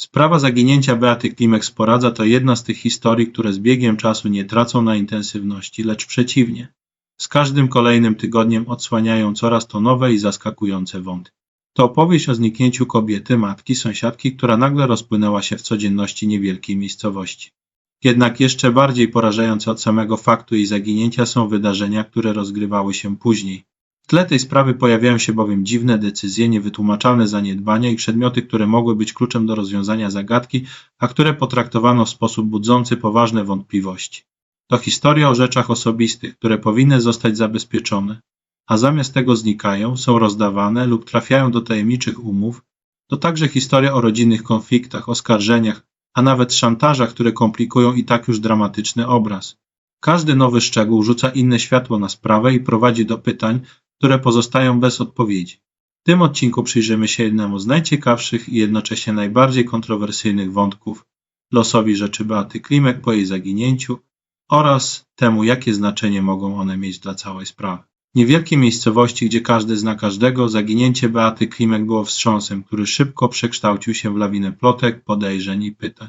Sprawa zaginięcia Beaty Klimek z Poradza to jedna z tych historii, które z biegiem czasu nie tracą na intensywności, lecz przeciwnie. Z każdym kolejnym tygodniem odsłaniają coraz to nowe i zaskakujące wątki. To opowieść o zniknięciu kobiety, matki, sąsiadki, która nagle rozpłynęła się w codzienności niewielkiej miejscowości. Jednak jeszcze bardziej porażające od samego faktu jej zaginięcia są wydarzenia, które rozgrywały się później. Tle tej sprawy pojawiają się bowiem dziwne decyzje, niewytłumaczalne zaniedbania i przedmioty, które mogły być kluczem do rozwiązania zagadki, a które potraktowano w sposób budzący poważne wątpliwości. To historia o rzeczach osobistych, które powinny zostać zabezpieczone, a zamiast tego znikają, są rozdawane lub trafiają do tajemniczych umów. To także historia o rodzinnych konfliktach, oskarżeniach, a nawet szantażach, które komplikują i tak już dramatyczny obraz. Każdy nowy szczegół rzuca inne światło na sprawę i prowadzi do pytań, które pozostają bez odpowiedzi. W tym odcinku przyjrzymy się jednemu z najciekawszych i jednocześnie najbardziej kontrowersyjnych wątków losowi rzeczy Beaty Klimek po jej zaginięciu oraz temu, jakie znaczenie mogą one mieć dla całej sprawy. W niewielkiej miejscowości, gdzie każdy zna każdego, zaginięcie Beaty Klimek było wstrząsem, który szybko przekształcił się w lawinę plotek, podejrzeń i pytań.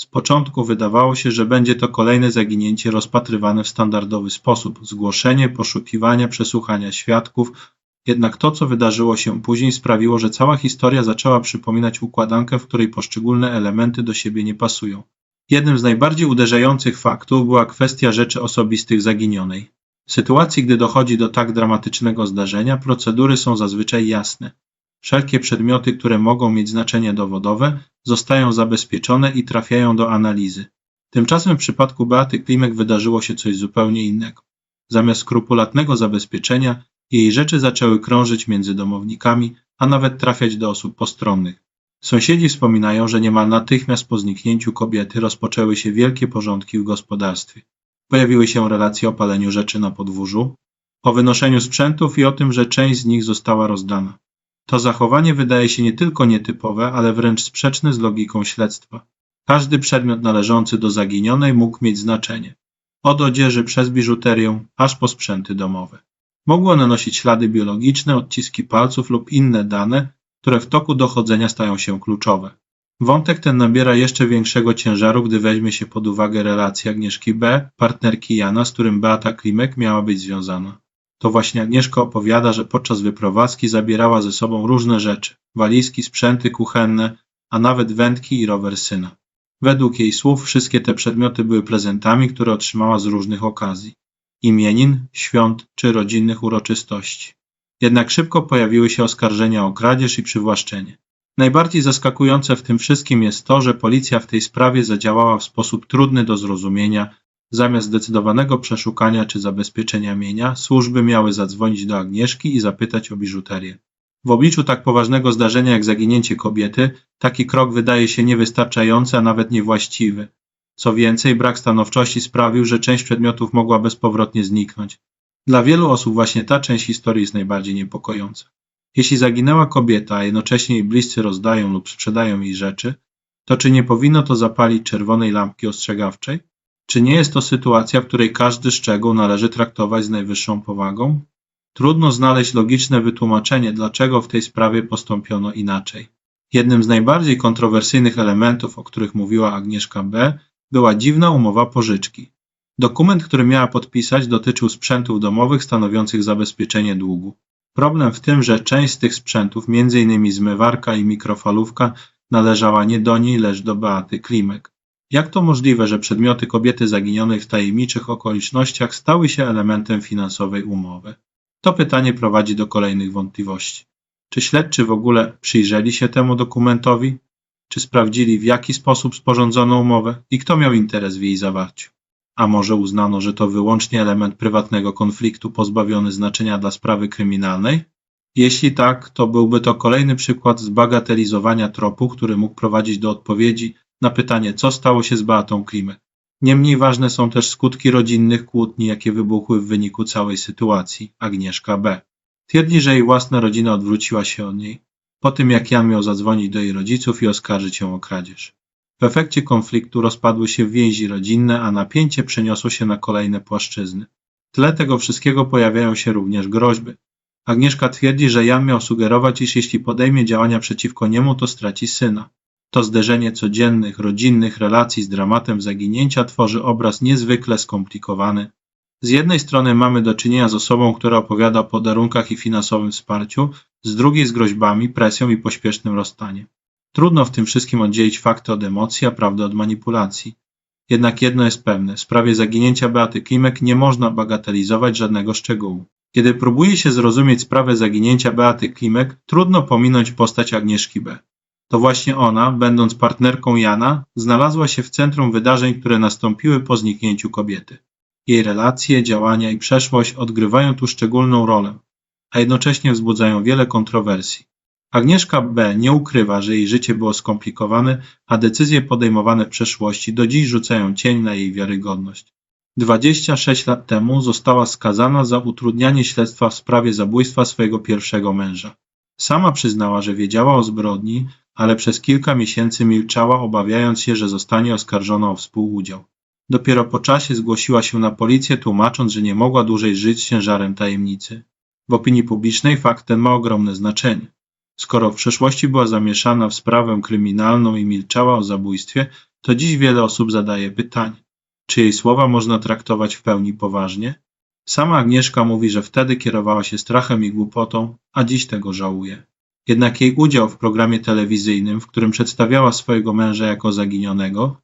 Z początku wydawało się, że będzie to kolejne zaginięcie rozpatrywane w standardowy sposób zgłoszenie, poszukiwania, przesłuchania świadków. Jednak to, co wydarzyło się później, sprawiło, że cała historia zaczęła przypominać układankę, w której poszczególne elementy do siebie nie pasują. Jednym z najbardziej uderzających faktów była kwestia rzeczy osobistych zaginionej. W sytuacji, gdy dochodzi do tak dramatycznego zdarzenia, procedury są zazwyczaj jasne. Wszelkie przedmioty, które mogą mieć znaczenie dowodowe, zostają zabezpieczone i trafiają do analizy. Tymczasem w przypadku Beaty Klimek wydarzyło się coś zupełnie innego. Zamiast skrupulatnego zabezpieczenia, jej rzeczy zaczęły krążyć między domownikami, a nawet trafiać do osób postronnych. Sąsiedzi wspominają, że niemal natychmiast po zniknięciu kobiety rozpoczęły się wielkie porządki w gospodarstwie. Pojawiły się relacje o paleniu rzeczy na podwórzu, o wynoszeniu sprzętów i o tym, że część z nich została rozdana. To zachowanie wydaje się nie tylko nietypowe, ale wręcz sprzeczne z logiką śledztwa. Każdy przedmiot należący do zaginionej mógł mieć znaczenie. Od odzieży przez biżuterię, aż po sprzęty domowe. Mogły one nosić ślady biologiczne, odciski palców lub inne dane, które w toku dochodzenia stają się kluczowe. Wątek ten nabiera jeszcze większego ciężaru, gdy weźmie się pod uwagę relację Agnieszki B., partnerki Jana, z którym Beata Klimek miała być związana. To właśnie Agnieszka opowiada, że podczas wyprowadzki zabierała ze sobą różne rzeczy, walizki, sprzęty kuchenne, a nawet wędki i rower syna. Według jej słów wszystkie te przedmioty były prezentami, które otrzymała z różnych okazji. Imienin, świąt czy rodzinnych uroczystości. Jednak szybko pojawiły się oskarżenia o kradzież i przywłaszczenie. Najbardziej zaskakujące w tym wszystkim jest to, że policja w tej sprawie zadziałała w sposób trudny do zrozumienia. Zamiast zdecydowanego przeszukania czy zabezpieczenia mienia, służby miały zadzwonić do Agnieszki i zapytać o biżuterię. W obliczu tak poważnego zdarzenia jak zaginięcie kobiety, taki krok wydaje się niewystarczający, a nawet niewłaściwy. Co więcej, brak stanowczości sprawił, że część przedmiotów mogła bezpowrotnie zniknąć. Dla wielu osób właśnie ta część historii jest najbardziej niepokojąca. Jeśli zaginęła kobieta, a jednocześnie jej bliscy rozdają lub sprzedają jej rzeczy, to czy nie powinno to zapalić czerwonej lampki ostrzegawczej? Czy nie jest to sytuacja, w której każdy szczegół należy traktować z najwyższą powagą? Trudno znaleźć logiczne wytłumaczenie, dlaczego w tej sprawie postąpiono inaczej. Jednym z najbardziej kontrowersyjnych elementów, o których mówiła Agnieszka B., była dziwna umowa pożyczki. Dokument, który miała podpisać, dotyczył sprzętów domowych stanowiących zabezpieczenie długu. Problem w tym, że część z tych sprzętów, m.in. zmywarka i mikrofalówka, należała nie do niej, lecz do Beaty Klimek. Jak to możliwe, że przedmioty kobiety zaginionej w tajemniczych okolicznościach stały się elementem finansowej umowy? To pytanie prowadzi do kolejnych wątpliwości. Czy śledczy w ogóle przyjrzeli się temu dokumentowi? Czy sprawdzili, w jaki sposób sporządzono umowę i kto miał interes w jej zawarciu? A może uznano, że to wyłącznie element prywatnego konfliktu pozbawiony znaczenia dla sprawy kryminalnej? Jeśli tak, to byłby to kolejny przykład zbagatelizowania tropu, który mógł prowadzić do odpowiedzi na pytanie, co stało się z Beatą Klimek. Niemniej ważne są też skutki rodzinnych kłótni, jakie wybuchły w wyniku całej sytuacji. Agnieszka B. Twierdzi, że jej własna rodzina odwróciła się od niej, po tym jak Jan miał zadzwonić do jej rodziców i oskarżyć ją o kradzież. W efekcie konfliktu rozpadły się więzi rodzinne, a napięcie przeniosło się na kolejne płaszczyzny. W tle tego wszystkiego pojawiają się również groźby. Agnieszka twierdzi, że Jan miał sugerować, iż jeśli podejmie działania przeciwko niemu, to straci syna. To zderzenie codziennych, rodzinnych relacji z dramatem zaginięcia tworzy obraz niezwykle skomplikowany. Z jednej strony mamy do czynienia z osobą, która opowiada o podarunkach i finansowym wsparciu, z drugiej z groźbami, presją i pośpiesznym rozstaniem. Trudno w tym wszystkim oddzielić fakty od emocji, a prawdę od manipulacji. Jednak jedno jest pewne, w sprawie zaginięcia Beaty Klimek nie można bagatelizować żadnego szczegółu. Kiedy próbuje się zrozumieć sprawę zaginięcia Beaty Klimek, trudno pominąć postać Agnieszki B. To właśnie ona, będąc partnerką Jana, znalazła się w centrum wydarzeń, które nastąpiły po zniknięciu kobiety. Jej relacje, działania i przeszłość odgrywają tu szczególną rolę, a jednocześnie wzbudzają wiele kontrowersji. Agnieszka B. nie ukrywa, że jej życie było skomplikowane, a decyzje podejmowane w przeszłości do dziś rzucają cień na jej wiarygodność. 26 lat temu została skazana za utrudnianie śledztwa w sprawie zabójstwa swojego pierwszego męża. Sama przyznała, że wiedziała o zbrodni, ale przez kilka miesięcy milczała, obawiając się, że zostanie oskarżona o współudział. Dopiero po czasie zgłosiła się na policję, tłumacząc, że nie mogła dłużej żyć z ciężarem tajemnicy. W opinii publicznej fakt ten ma ogromne znaczenie. Skoro w przeszłości była zamieszana w sprawę kryminalną i milczała o zabójstwie, to dziś wiele osób zadaje pytanie, czy jej słowa można traktować w pełni poważnie? Sama Agnieszka mówi, że wtedy kierowała się strachem i głupotą, a dziś tego żałuje. Jednak jej udział w programie telewizyjnym, w którym przedstawiała swojego męża jako zaginionego,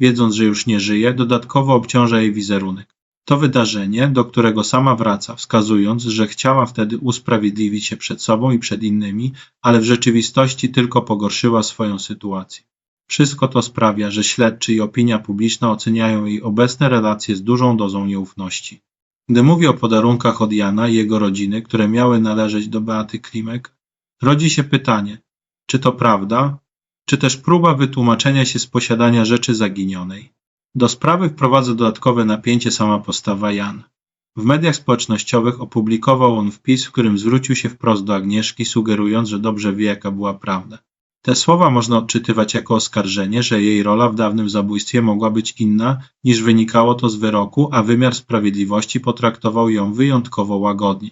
wiedząc, że już nie żyje, dodatkowo obciąża jej wizerunek. To wydarzenie, do którego sama wraca, wskazując, że chciała wtedy usprawiedliwić się przed sobą i przed innymi, ale w rzeczywistości tylko pogorszyła swoją sytuację. Wszystko to sprawia, że śledczy i opinia publiczna oceniają jej obecne relacje z dużą dozą nieufności. Gdy mówi o podarunkach od Jana i jego rodziny, które miały należeć do Beaty Klimek, rodzi się pytanie, czy to prawda, czy też próba wytłumaczenia się z posiadania rzeczy zaginionej. Do sprawy wprowadza dodatkowe napięcie sama postawa Jan. W mediach społecznościowych opublikował on wpis, w którym zwrócił się wprost do Agnieszki, sugerując, że dobrze wie, jaka była prawda. Te słowa można odczytywać jako oskarżenie, że jej rola w dawnym zabójstwie mogła być inna, niż wynikało to z wyroku, a wymiar sprawiedliwości potraktował ją wyjątkowo łagodnie.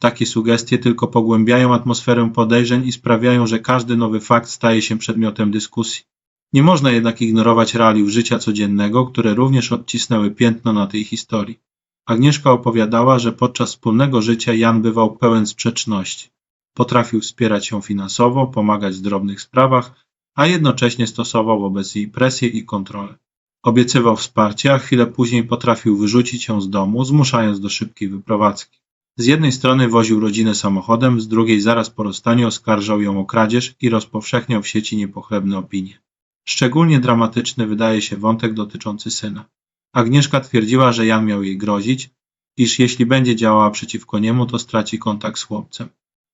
Takie sugestie tylko pogłębiają atmosferę podejrzeń i sprawiają, że każdy nowy fakt staje się przedmiotem dyskusji. Nie można jednak ignorować realiów życia codziennego, które również odcisnęły piętno na tej historii. Agnieszka opowiadała, że podczas wspólnego życia Jan bywał pełen sprzeczności. Potrafił wspierać ją finansowo, pomagać w drobnych sprawach, a jednocześnie stosował wobec jej presję i kontrolę. Obiecywał wsparcie, a chwilę później potrafił wyrzucić ją z domu, zmuszając do szybkiej wyprowadzki. Z jednej strony woził rodzinę samochodem, z drugiej zaraz po rozstaniu oskarżał ją o kradzież i rozpowszechniał w sieci niepochlebne opinie. Szczególnie dramatyczny wydaje się wątek dotyczący syna. Agnieszka twierdziła, że Jan miał jej grozić, iż jeśli będzie działała przeciwko niemu, to straci kontakt z chłopcem.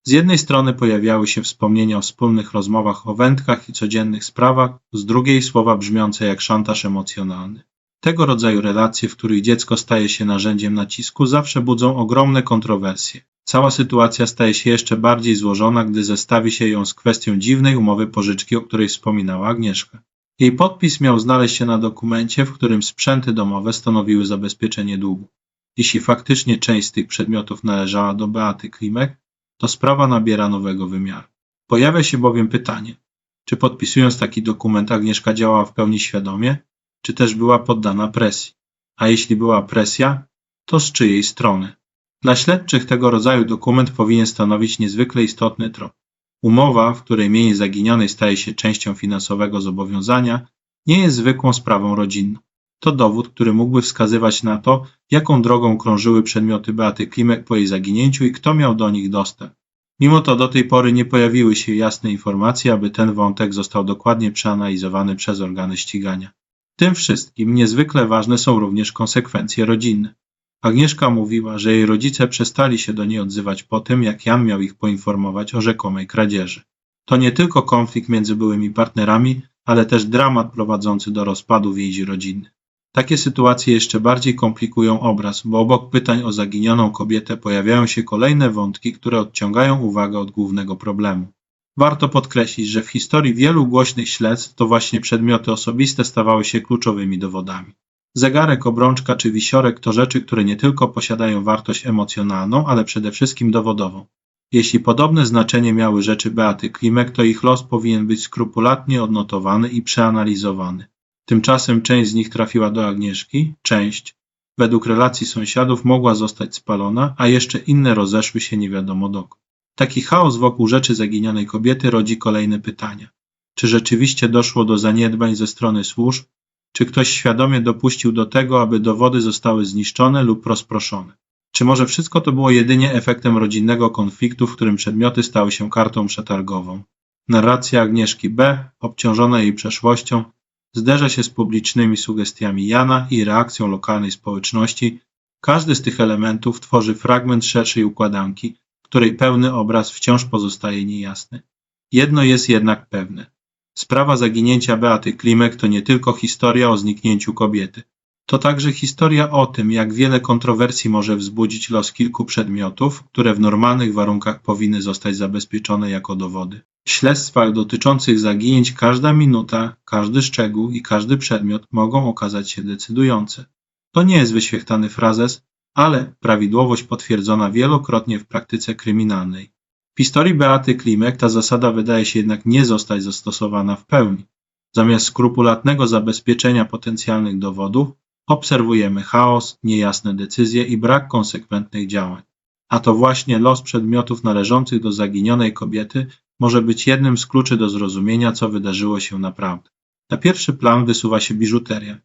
Z jednej strony pojawiały się wspomnienia o wspólnych rozmowach o wędkach i codziennych sprawach, z drugiej słowa brzmiące jak szantaż emocjonalny. Tego rodzaju relacje, w których dziecko staje się narzędziem nacisku, zawsze budzą ogromne kontrowersje. Cała sytuacja staje się jeszcze bardziej złożona, gdy zestawi się ją z kwestią dziwnej umowy pożyczki, o której wspominała Agnieszka. Jej podpis miał znaleźć się na dokumencie, w którym sprzęty domowe stanowiły zabezpieczenie długu. Jeśli faktycznie część z tych przedmiotów należała do Beaty Klimek, to sprawa nabiera nowego wymiaru. Pojawia się bowiem pytanie, czy podpisując taki dokument Agnieszka działała w pełni świadomie, czy też była poddana presji? A jeśli była presja, to z czyjej strony? Dla śledczych tego rodzaju dokument powinien stanowić niezwykle istotny trop. Umowa, w której mienie zaginionej staje się częścią finansowego zobowiązania, nie jest zwykłą sprawą rodzinną. To dowód, który mógłby wskazywać na to, jaką drogą krążyły przedmioty Beaty Klimek po jej zaginięciu i kto miał do nich dostęp. Mimo to do tej pory nie pojawiły się jasne informacje, aby ten wątek został dokładnie przeanalizowany przez organy ścigania. Tym wszystkim niezwykle ważne są również konsekwencje rodzinne. Agnieszka mówiła, że jej rodzice przestali się do niej odzywać po tym, jak Jan miał ich poinformować o rzekomej kradzieży. To nie tylko konflikt między byłymi partnerami, ale też dramat prowadzący do rozpadu więzi rodzinnych. Takie sytuacje jeszcze bardziej komplikują obraz, bo obok pytań o zaginioną kobietę pojawiają się kolejne wątki, które odciągają uwagę od głównego problemu. Warto podkreślić, że w historii wielu głośnych śledztw to właśnie przedmioty osobiste stawały się kluczowymi dowodami. Zegarek, obrączka czy wisiorek to rzeczy, które nie tylko posiadają wartość emocjonalną, ale przede wszystkim dowodową. Jeśli podobne znaczenie miały rzeczy Beaty Klimek, to ich los powinien być skrupulatnie odnotowany i przeanalizowany. Tymczasem część z nich trafiła do Agnieszki, część, według relacji sąsiadów, mogła zostać spalona, a jeszcze inne rozeszły się nie wiadomo dokąd. Taki chaos wokół rzeczy zaginionej kobiety rodzi kolejne pytania. Czy rzeczywiście doszło do zaniedbań ze strony służb? Czy ktoś świadomie dopuścił do tego, aby dowody zostały zniszczone lub rozproszone? Czy może wszystko to było jedynie efektem rodzinnego konfliktu, w którym przedmioty stały się kartą przetargową? Narracja Agnieszki B., obciążona jej przeszłością, zderza się z publicznymi sugestiami Jana i reakcją lokalnej społeczności. Każdy z tych elementów tworzy fragment szerszej układanki, której pełny obraz wciąż pozostaje niejasny. Jedno jest jednak pewne. Sprawa zaginięcia Beaty Klimek to nie tylko historia o zniknięciu kobiety. To także historia o tym, jak wiele kontrowersji może wzbudzić los kilku przedmiotów, które w normalnych warunkach powinny zostać zabezpieczone jako dowody. W śledztwach dotyczących zaginięć każda minuta, każdy szczegół i każdy przedmiot mogą okazać się decydujące. To nie jest wyświechtany frazes, ale prawidłowość potwierdzona wielokrotnie w praktyce kryminalnej. W historii Beaty Klimek ta zasada wydaje się jednak nie zostać zastosowana w pełni. Zamiast skrupulatnego zabezpieczenia potencjalnych dowodów, obserwujemy chaos, niejasne decyzje i brak konsekwentnych działań. A to właśnie los przedmiotów należących do zaginionej kobiety może być jednym z kluczy do zrozumienia, co wydarzyło się naprawdę. Na pierwszy plan wysuwa się biżuteria.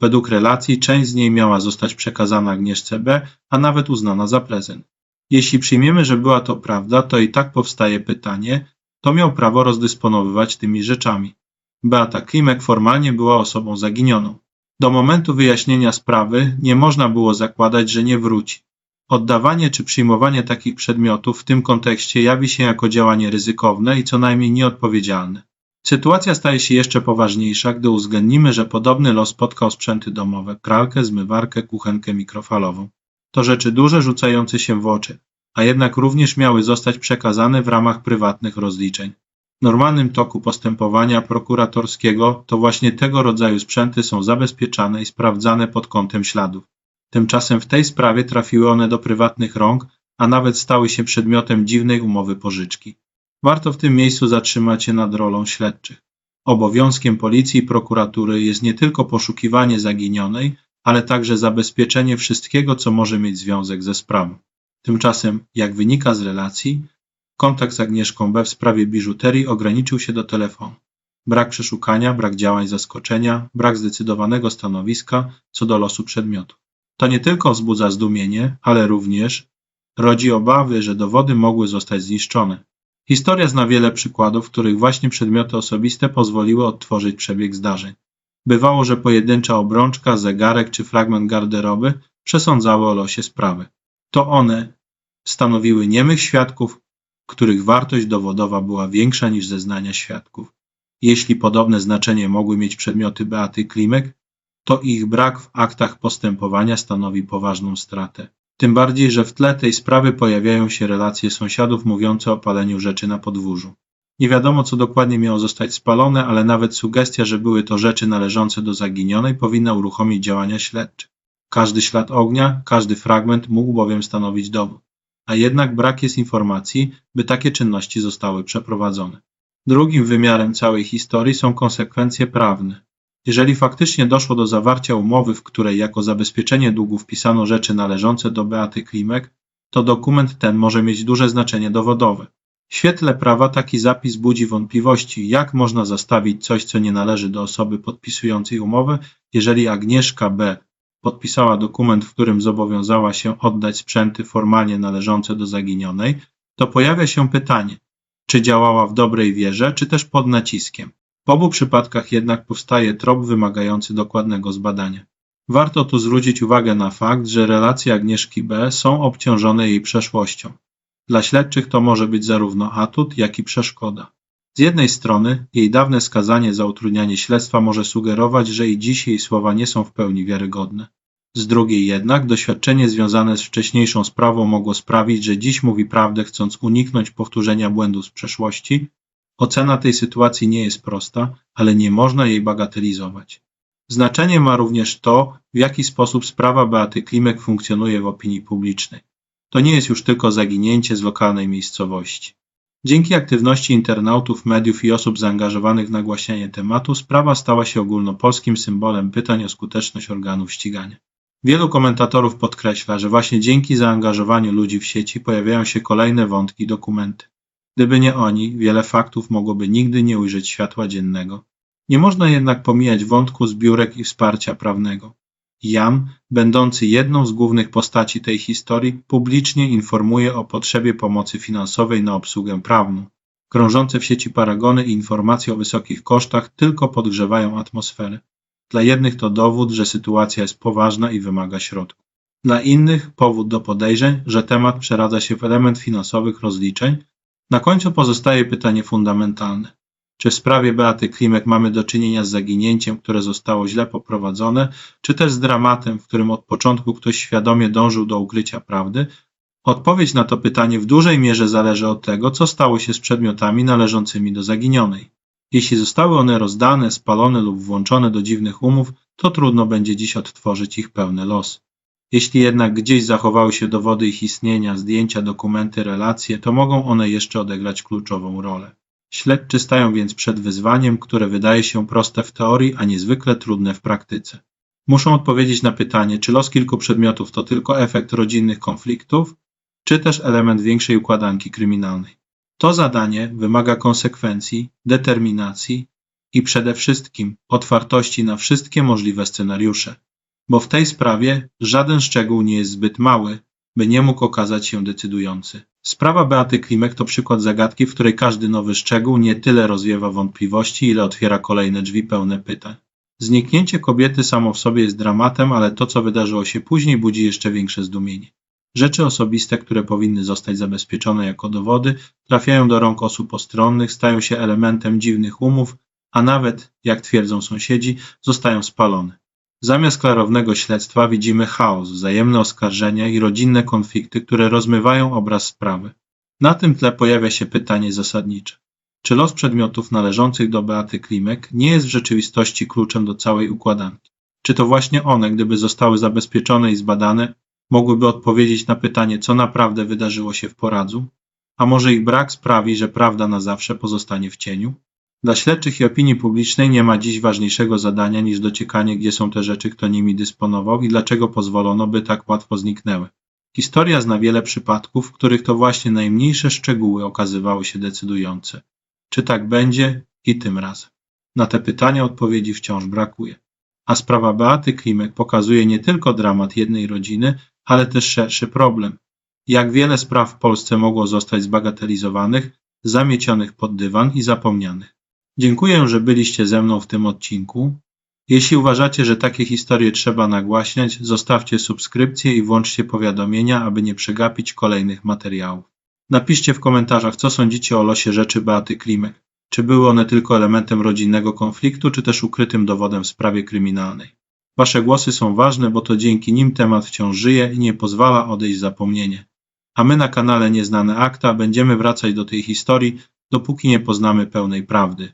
Według relacji część z niej miała zostać przekazana Agnieszce B., a nawet uznana za prezent. Jeśli przyjmiemy, że była to prawda, to i tak powstaje pytanie, kto miał prawo rozdysponowywać tymi rzeczami. Beata Klimek formalnie była osobą zaginioną. Do momentu wyjaśnienia sprawy nie można było zakładać, że nie wróci. Oddawanie czy przyjmowanie takich przedmiotów w tym kontekście jawi się jako działanie ryzykowne i co najmniej nieodpowiedzialne. Sytuacja staje się jeszcze poważniejsza, gdy uwzględnimy, że podobny los spotkał sprzęty domowe, pralkę, zmywarkę, kuchenkę mikrofalową. To rzeczy duże rzucające się w oczy, a jednak również miały zostać przekazane w ramach prywatnych rozliczeń. W normalnym toku postępowania prokuratorskiego to właśnie tego rodzaju sprzęty są zabezpieczane i sprawdzane pod kątem śladów. Tymczasem w tej sprawie trafiły one do prywatnych rąk, a nawet stały się przedmiotem dziwnej umowy pożyczki. Warto w tym miejscu zatrzymać się nad rolą śledczych. Obowiązkiem policji i prokuratury jest nie tylko poszukiwanie zaginionej, ale także zabezpieczenie wszystkiego, co może mieć związek ze sprawą. Tymczasem, jak wynika z relacji, kontakt z Agnieszką B. w sprawie biżuterii ograniczył się do telefonu. Brak przeszukania, brak działań zaskoczenia, brak zdecydowanego stanowiska co do losu przedmiotu. To nie tylko wzbudza zdumienie, ale również rodzi obawy, że dowody mogły zostać zniszczone. Historia zna wiele przykładów, w których właśnie przedmioty osobiste pozwoliły odtworzyć przebieg zdarzeń. Bywało, że pojedyncza obrączka, zegarek czy fragment garderoby przesądzały o losie sprawy. To one stanowiły niemych świadków, których wartość dowodowa była większa niż zeznania świadków. Jeśli podobne znaczenie mogły mieć przedmioty Beaty Klimek, to ich brak w aktach postępowania stanowi poważną stratę. Tym bardziej, że w tle tej sprawy pojawiają się relacje sąsiadów mówiące o paleniu rzeczy na podwórzu. Nie wiadomo, co dokładnie miało zostać spalone, ale nawet sugestia, że były to rzeczy należące do zaginionej, powinna uruchomić działania śledcze. Każdy ślad ognia, każdy fragment mógł bowiem stanowić dowód. A jednak brak jest informacji, by takie czynności zostały przeprowadzone. Drugim wymiarem całej historii są konsekwencje prawne. Jeżeli faktycznie doszło do zawarcia umowy, w której jako zabezpieczenie długu wpisano rzeczy należące do Beaty Klimek, to dokument ten może mieć duże znaczenie dowodowe. W świetle prawa taki zapis budzi wątpliwości, jak można zastawić coś, co nie należy do osoby podpisującej umowę, jeżeli Agnieszka B. podpisała dokument, w którym zobowiązała się oddać sprzęty formalnie należące do zaginionej, to pojawia się pytanie, czy działała w dobrej wierze, czy też pod naciskiem. W obu przypadkach jednak powstaje trop wymagający dokładnego zbadania. Warto tu zwrócić uwagę na fakt, że relacje Agnieszki B. są obciążone jej przeszłością. Dla śledczych to może być zarówno atut, jak i przeszkoda. Z jednej strony, jej dawne skazanie za utrudnianie śledztwa może sugerować, że i dziś jej słowa nie są w pełni wiarygodne. Z drugiej jednak, doświadczenie związane z wcześniejszą sprawą mogło sprawić, że dziś mówi prawdę, chcąc uniknąć powtórzenia błędów z przeszłości. Ocena tej sytuacji nie jest prosta, ale nie można jej bagatelizować. Znaczenie ma również to, w jaki sposób sprawa Beaty Klimek funkcjonuje w opinii publicznej. to nie jest już tylko zaginięcie z lokalnej miejscowości. Dzięki aktywności internautów, mediów i osób zaangażowanych w nagłaśnianie tematu, sprawa stała się ogólnopolskim symbolem pytań o skuteczność organów ścigania. Wielu komentatorów podkreśla, że właśnie dzięki zaangażowaniu ludzi w sieci pojawiają się kolejne wątki i dokumenty. Gdyby nie oni, wiele faktów mogłoby nigdy nie ujrzeć światła dziennego. Nie można jednak pomijać wątku zbiórek i wsparcia prawnego. Jan, będący jedną z głównych postaci tej historii, publicznie informuje o potrzebie pomocy finansowej na obsługę prawną. Krążące w sieci paragony i informacje o wysokich kosztach tylko podgrzewają atmosferę. Dla jednych to dowód, że sytuacja jest poważna i wymaga środków. Dla innych powód do podejrzeń, że temat przeradza się w element finansowych rozliczeń. Na końcu pozostaje pytanie fundamentalne. Czy w sprawie Beaty Klimek mamy do czynienia z zaginięciem, które zostało źle poprowadzone, czy też z dramatem, w którym od początku ktoś świadomie dążył do ukrycia prawdy? Odpowiedź na to pytanie w dużej mierze zależy od tego, co stało się z przedmiotami należącymi do zaginionej. Jeśli zostały one rozdane, spalone lub włączone do dziwnych umów, to trudno będzie dziś odtworzyć ich pełny los. Jeśli jednak gdzieś zachowały się dowody ich istnienia, zdjęcia, dokumenty, relacje, to mogą one jeszcze odegrać kluczową rolę. Śledczy stają więc przed wyzwaniem, które wydaje się proste w teorii, a niezwykle trudne w praktyce. Muszą odpowiedzieć na pytanie, czy los kilku przedmiotów to tylko efekt rodzinnych konfliktów, czy też element większej układanki kryminalnej. To zadanie wymaga konsekwencji, determinacji i przede wszystkim otwartości na wszystkie możliwe scenariusze, bo w tej sprawie żaden szczegół nie jest zbyt mały, by nie mógł okazać się decydujący. Sprawa Beaty Klimek to przykład zagadki, w której każdy nowy szczegół nie tyle rozwiewa wątpliwości, ile otwiera kolejne drzwi pełne pytań. Zniknięcie kobiety samo w sobie jest dramatem, ale to, co wydarzyło się później, budzi jeszcze większe zdumienie. Rzeczy osobiste, które powinny zostać zabezpieczone jako dowody, trafiają do rąk osób postronnych, stają się elementem dziwnych umów, a nawet, jak twierdzą sąsiedzi, zostają spalone. Zamiast klarownego śledztwa widzimy chaos, wzajemne oskarżenia i rodzinne konflikty, które rozmywają obraz sprawy. Na tym tle pojawia się pytanie zasadnicze. Czy los przedmiotów należących do Beaty Klimek nie jest w rzeczywistości kluczem do całej układanki? Czy to właśnie one, gdyby zostały zabezpieczone i zbadane, mogłyby odpowiedzieć na pytanie, co naprawdę wydarzyło się w poradzu? A może ich brak sprawi, że prawda na zawsze pozostanie w cieniu? Dla śledczych i opinii publicznej nie ma dziś ważniejszego zadania niż dociekanie, gdzie są te rzeczy, kto nimi dysponował i dlaczego pozwolono, by tak łatwo zniknęły. Historia zna wiele przypadków, w których to właśnie najmniejsze szczegóły okazywały się decydujące. Czy tak będzie i tym razem? Na te pytania odpowiedzi wciąż brakuje. A sprawa Beaty Klimek pokazuje nie tylko dramat jednej rodziny, ale też szerszy problem. Jak wiele spraw w Polsce mogło zostać zbagatelizowanych, zamiecionych pod dywan i zapomnianych. Dziękuję, że byliście ze mną w tym odcinku. Jeśli uważacie, że takie historie trzeba nagłaśniać, zostawcie subskrypcję i włączcie powiadomienia, aby nie przegapić kolejnych materiałów. Napiszcie w komentarzach, co sądzicie o losie rzeczy Beaty Klimek. Czy były one tylko elementem rodzinnego konfliktu, czy też ukrytym dowodem w sprawie kryminalnej. Wasze głosy są ważne, bo to dzięki nim temat wciąż żyje i nie pozwala odejść zapomnienie. A my na kanale Nieznane Akta będziemy wracać do tej historii, dopóki nie poznamy pełnej prawdy.